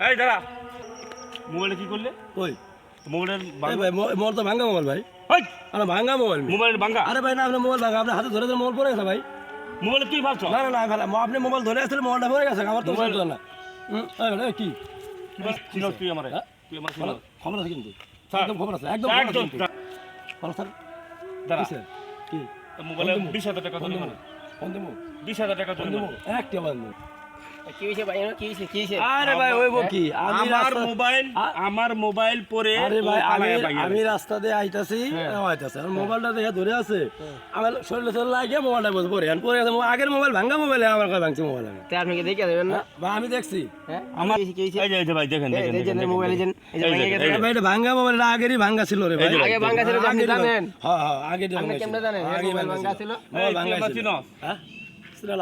এই দাঁড়া। মোবাইলে কি করলে? কই? মোবাইলের ভাই মোবাইল তো ভাঙ্গা মোবাইল ভাই। আরে ভাঙ্গা মোবাইল। মোবাইল ভাঙ্গা আরে ভাই না আপনার মোবাইল ভাঙ্গা আপনার হাতে ধরে ধরে মোবাইল পড়ে গেছে ভাই। মোবাইলে তুই ভাবছ না না না আপনি মোবাইল ধরে আসলে মোবাইলটা পড়ে গেছে আমার তো মোবাইল- না। কি? তুই আমারে? তুই আমার খবর আছে কিন্তু। একদম খবর আছে একদম একদম খবর স্যার দাঁড়া। কি? মোবাইলে বিশ হাজার টাকা? বিশ হাজার টাকা? একটা আমার মোবাইল পরে আমি। রাস্তা দিয়ে আইতাছি আইতাছে। আর মোবাইলটা দেখে ধরে আছে। আমার শরীরে শরীরে লাগিয়ে মোবাইলটা বসে পড়ে। পরে গেছে আগের মোবাইল ভাঙ্গা মোবাইল আমার কাছে ভাঙছে মোবাইল। আমি আপনি কি দেখে দেবেন না? বা আমি দেখছি। হ্যাঁ আমার ভাই দেখেন দেখেন মোবাইল এটা ভাঙ্গা মোবাইলটা আগেরই ভাঙ্গা ছিল রে ভাই। আগে ভাঙ্গা ছিল আপনি জানেন। হ্যাঁ হ্যাঁ আগেরই আপনি কেমনে ছিল। জানেন? মোবাইল ভাঙ্গা ভাঙ্গা ছিল। ছিল? মোবাইল ভাঙ্গা ছিল। হ্যাঁ?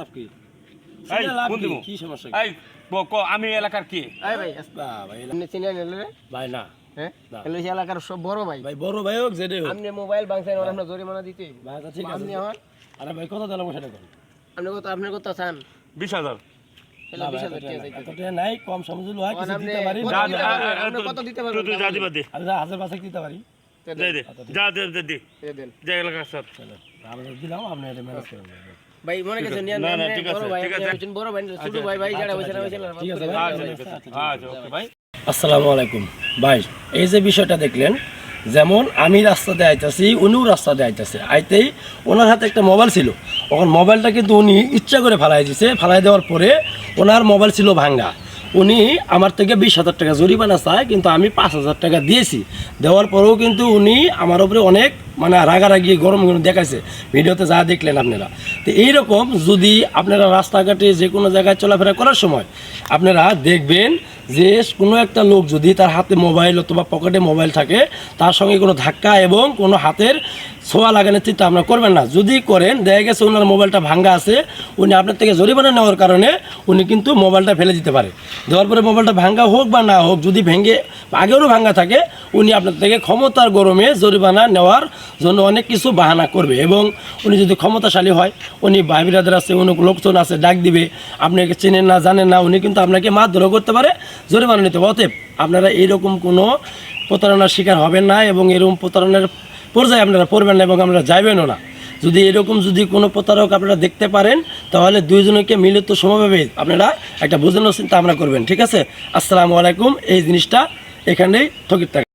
লাভ কি? এই, সেটা লাভ ফোন কি? সমস্যা এই আমি এলাকার কি এই ভাই না হ্যাঁ এলাকার সব বড় ভাই ভাই বড় ভাই হোক যেটাই হোক আপনি মোবাইল ভাঙছেন ওরা আপনার জরিমানা দিতে ভাই আচ্ছা, ঠিক আছে আপনি আমার আরে ভাই কত দিলাম সেটা করুন আপনি কত আপনি কত চান বিশ হাজার নাই কম সমঝুল হয় কিছু দিতে পারি কত দিতে যা, পারবেন? আ, আ, আপনি তো- কত দিতে তো পারবেন? তুই যা দিবা দে হাজার পাঁচেক দিতে পারি দে দে যা দে দে দে দে এলাকার স্যার দিলাম আপনি এটা ম্যানেজ করে নেবেন। ভাই মনে গেছে নিয়ে না, না, ঠিক আছে, ঠিক আছে। একজন বড় ভাই ছোট ভাই ভাই যারা হইছে না ঠিক আছে। ভাই আচ্ছা ওকে ভাই। আসসালামু আলাইকুম। ভাই এই যে বিষয়টা দেখলেন যেমন আমি রাস্তা রাস্তাতে আইতাছি উনিও দিয়ে আইতাছে। আইতেই ওনার হাতে একটা মোবাইল ছিল। ওখান মোবাইলটা কিন্তু উনি ইচ্ছা করে ফালাই দিছে। ফালাই দেওয়ার পরে ওনার মোবাইল ছিল ভাঙ্গা। উনি আমার থেকে বিশ হাজার টাকা জরিমানা চায়, কিন্তু আমি পাঁচ হাজার টাকা দিয়েছি। দেওয়ার পরেও কিন্তু উনি আমার উপরে অনেক মানে রাগারাগি, গরম গরম দেখাইছে। ভিডিওতে যা দেখলেন আপনারা। তো এইরকম যদি আপনারা রাস্তাঘাটে যে কোনো জায়গায় চলাফেরা করার সময় আপনারা দেখবেন যে কোনো একটা লোক যদি তার হাতে মোবাইল অথবা পকেটে মোবাইল থাকে, তার সঙ্গে কোনো ধাক্কা এবং কোনো হাতের ছোঁয়া লাগানোর চিন্তা আপনারা করবেন না। যদি করেন, দেখা গেছে ওনার মোবাইলটা ভাঙ্গা আছে, উনি আপনার থেকে জরিমানা নেওয়ার কারণে উনি কিন্তু মোবাইলটা ফেলে দিতে পারে। দেওয়ার পরে মোবাইলটা ভাঙ্গা হোক বা না হোক, যদি ভেঙে, আগেরও ভাঙ্গা থাকে, উনি আপনার থেকে ক্ষমতার গরমে জরিমানা নেওয়ার জন্য অনেক কিছু বাহানা করবে এবং উনি যদি ক্ষমতাশালী হয়, উনি ভাই বিরাদের আছে, অনেক লোকজন আছে, ডাক দিবে, আপনাকে চেনেন না, জানেন না, উনি কিন্তু আপনাকে মারধরও করতে পারে, জরিমানা নিতে অতএব আপনারা এইরকম কোনো প্রতারণার শিকার হবেন না এবং এরকম প্রতারণার পর্যায়ে আপনারা পড়বেন না এবং আপনারা যাইবেনও না। যদি এরকম যদি কোনো প্রতারক আপনারা দেখতে পারেন, তাহলে দুইজনকে মিলিত সমভাবে আপনারা একটা বোঝানোর চিন্তা আমরা করবেন। ঠিক আছে? আসসালামু আলাইকুম, এই জিনিসটা এখানেই ঠকিত থাকে